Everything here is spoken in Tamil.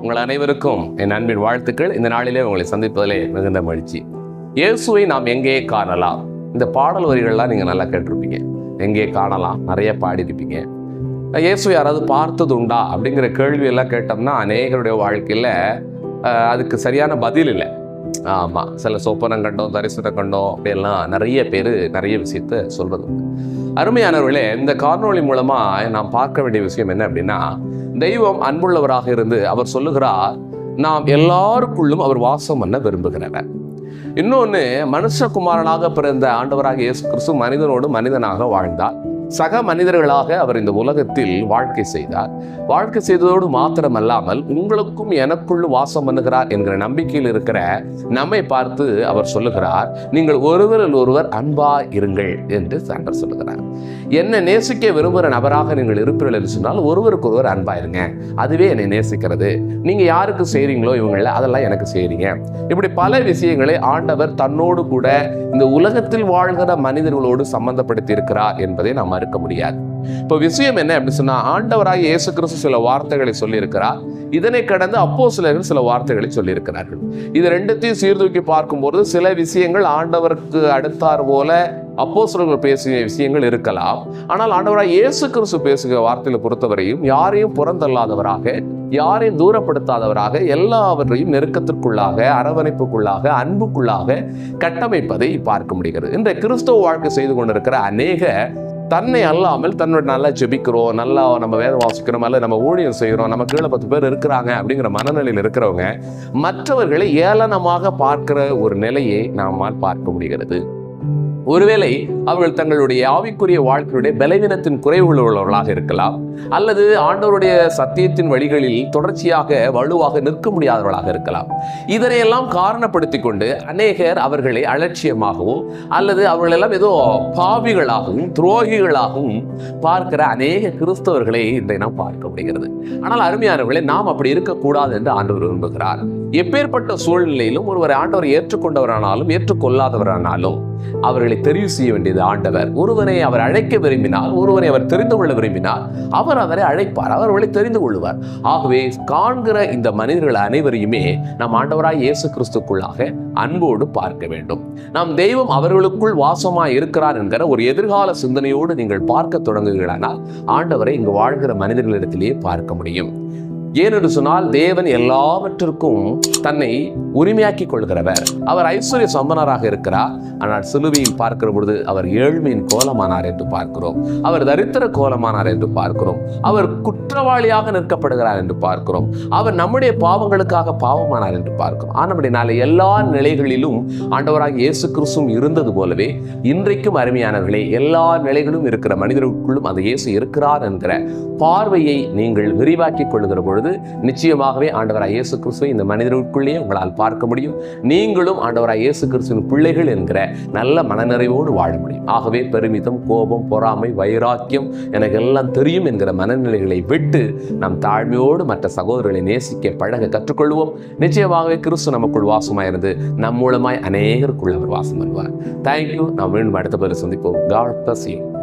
உங்கள் அனைவருக்கும் என் அன்பின் வாழ்த்துக்கள். இந்த நாளிலே உங்களை சந்திப்பதிலே மிகுந்த மகிழ்ச்சி. இயேசுவை நாம் எங்கே காணலாம்? இந்த பாடல் வரிகள்லாம் நீங்கள் நல்லா கேட்டிருப்பீங்க. எங்கே காணலாம்? நிறைய பாடியிருப்பீங்க. இயேசு யாராவது பார்த்தது உண்டா அப்படிங்கிற கேள்வி எல்லாம் கேட்டோம்னா அநேகருடைய வாழ்க்கையில் அதுக்கு சரியான பதில் இல்லை. ஆமாம் சில சொப்பனம் கண்டோம் தரிசனம் கண்டோம் அப்படியெல்லாம் நிறைய பேர் நிறைய விஷயத்த சொல்கிறது அருமையானவர்களே இந்த காணொளி மூலமாக நாம் பார்க்க வேண்டிய விஷயம் என்ன அப்படின்னா தெய்வம் அன்புள்ளவராக இருந்து அவர் சொல்லுகிறார் நாம் எல்லாருக்குள்ளும் அவர் வாசம் பண்ண விரும்புகிறவர். இன்னொன்று மனுஷகுமாரனாக பிறந்த ஆண்டவராக இயேசு கிறிஸ்து மனிதனோடு மனிதனாக வாழ்ந்தார். சக மனிதர்களாக அவர் இந்த உலகத்தில் வாழ்க்கை செய்தார். வாழ்க்கை செய்ததோடு மாத்திரமல்லாமல் உங்களுக்கும் எனக்குள்ளும் வாசம் பண்ணுகிறார் என்கிற நம்பிக்கையில் இருக்கிற நம்மை பார்த்து அவர் சொல்லுகிறார் நீங்கள் ஒருவரில் ஒருவர் அன்பா இருங்கள் என்று சாண்டர் சொல்லுகிறார். என்னை நேசிக்க விரும்புகிற நபராக நீங்கள் இருப்பீர்கள் என்று சொன்னால் ஒருவருக்கு ஒருவர் அன்பா இருங்க அதுவே என்னை நேசிக்கிறது. நீங்க யாருக்கு செய்றீங்களோ இவங்கள அதெல்லாம் எனக்கு செய்றீங்க. இப்படி பல விஷயங்களை ஆண்டவர் தன்னோடு கூட இந்த உலகத்தில் வாழ்கிற மனிதர்களோடு சம்பந்தப்படுத்தி இருக்கிறார் என்பதை நாம் மறுக்க முடியாது. இப்போ விஷயம் என்ன அப்படின்னு சொன்னா ஆண்டவராக இயேசு கிறிஸ்து சில வார்த்தைகளை சொல்லியிருக்கிறார். இதனை கடந்து அப்போ சிலர்கள் சில வார்த்தைகளை சொல்லியிருக்கிறார்கள். இது ரெண்டுத்தையும் சீர்தூக்கி பார்க்கும்போது சில விஷயங்கள் ஆண்டவருக்கு அடுத்தார் போல அப்போ சிலர்கள் பேசுகிற விஷயங்கள் இருக்கலாம். ஆனால் ஆண்டவராக இயேசு கிறிஸ்து பேசுகிற வார்த்தைகளை பொறுத்தவரையும் யாரையும் புறந்தல்லாதவராக யாரையும் தூரப்படுத்தாதவராக எல்லாவற்றையும் நெருக்கத்திற்குள்ளாக அரவணைப்புக்குள்ளாக அன்புக்குள்ளாக கட்டமைப்பதை பார்க்க முடிகிறது. இந்த கிறிஸ்தவ வாழ்க்கை செய்து கொண்டிருக்கிற அநேக தன்னை அல்லாமல் தன்னோட நல்லா ஜெபிக்கிறோம் நல்லா நம்ம வேதம் வாசிக்கிறோம் அல்ல நம்ம ஊழியம் செய்கிறோம் நம்ம கீழே பத்து பேர் இருக்கிறாங்க அப்படிங்கிற மனநிலையில் இருக்கிறவங்க மற்றவர்களை ஏளனமாக பார்க்கிற ஒரு நிலையை நம்மால் பார்க்க முடிகிறது. ஒருவேளை அவர்கள் தங்களுடைய ஆவிக்குரிய வாழ்க்கையுடைய பலவீனத்தின் குறைவுள்ளவர்களாக இருக்கலாம் அல்லது ஆண்டவருடைய சத்தியத்தின் வழிகளில் தொடர்ச்சியாக வலுவாக நிற்க முடியாதவர்களாக இருக்கலாம். இதனையெல்லாம் காரணப்படுத்தி கொண்டு அநேகர் அவர்களை அலட்சியமாகவும் அல்லது அவர்களெல்லாம் ஏதோ பாவிகளாகவும் துரோகிகளாகவும் பார்க்கிற அநேக கிறிஸ்தவர்களை இன்றை நாம் பார்க்க முடிகிறது. ஆனால் அருமையானவர்களே நாம் அப்படி இருக்கக்கூடாது என்று ஆண்டவர் விரும்புகிறார். எப்பேற்பட்ட சூழ்நிலையிலும் ஒருவரை ஆண்டவர் ஏற்றுக்கொண்டவரானாலும் ஏற்றுக்கொள்ளாதவரானாலும் அவர்களை தெரிவு செய்ய வேண்டியது ஆண்டவர். ஒருவரை அவர் அழைக்க விரும்பினால் ஒருவரை அவர் தெரிந்து கொள்ள விரும்பினால் அவர் அவரை அழைப்பார் அவர் அவர்களை தெரிந்து கொள்வார். ஆகவே காண்கிற இந்த மனிதர்கள் அனைவரையுமே நம் ஆண்டவராய் இயேசு கிறிஸ்துக்குள்ளாக அன்போடு பார்க்க வேண்டும். நாம் தெய்வம் அவர்களுக்குள் வாசமாய் இருக்கிறார் என்கிற ஒரு எதிர்கால சிந்தனையோடு நீங்கள் பார்க்க தொடங்குகிறானால் ஆண்டவரை இங்கு வாழ்கிற மனிதர்களிடத்திலேயே பார்க்க முடியும். ஏனென்று சொன்னால் தேவன் எல்லாவற்றிற்கும் தன்னை உரிமையாக்கி கொள்கிறவர். அவர் ஐஸ்வர்ய சம்பனராக இருக்கிறார். ஆனால் சிலுவையில் பார்க்கிற பொழுது அவர் ஏழ்மையின் கோலமானார் என்று பார்க்கிறோம். அவர் தரித்திர கோலமானார் என்று பார்க்கிறோம். அவர் குற்றவாளியாக நிற்கப்படுகிறார் என்று பார்க்கிறோம். அவர் நம்முடைய பாவங்களுக்காக பாவமானார் என்று பார்க்கிறோம். ஆனபடினால எல்லா நிலைகளிலும் ஆண்டவராக இயேசு கிறிஸ்துவும் இருந்தது போலவே இன்றைக்கும் அருமையானவர்களே எல்லா நிலைகளும் இருக்கிற மனிதர்களுக்குள்ளும் அந்த இயேசு இருக்கிறார் என்கிற பார்வையை நீங்கள் விரிவாக்கிக் கொள்கிற பொழுது நிச்சயமாகவே ஆண்டவராக இயேசு கிறிஸ்துவை இந்த மனிதர்களுக்குள்ளேயே உங்களால் பார்க்க முடியும். நீங்களும் ஆண்டவராக இயேசு கிறிஸ்துவின் பிள்ளைகள் என்கிற நல்ல மனநிறைவோடு வாழ முடியும். ஆகவே பெருமிதம் கோபம் பொறாமை வைராக்கியம் எனக்கு எல்லாம் தெரியும் என்கிற மனநிலைகளை விட்டு நம் தாழ்மையோடு மற்ற சகோதரர்களை நேசிக்க பழக கற்றுக்கொள்வோம். நிச்சயமாகவே கிறிஸ்து நமக்குள் வாசமாயிருந்து நம் மூலமாய் அநேகருக்குள் அவர் வாசம் பண்ணுவார் தேங்க்யூ நாம் மீண்டும் அடுத்த பதில் சந்திப்போம். God bless you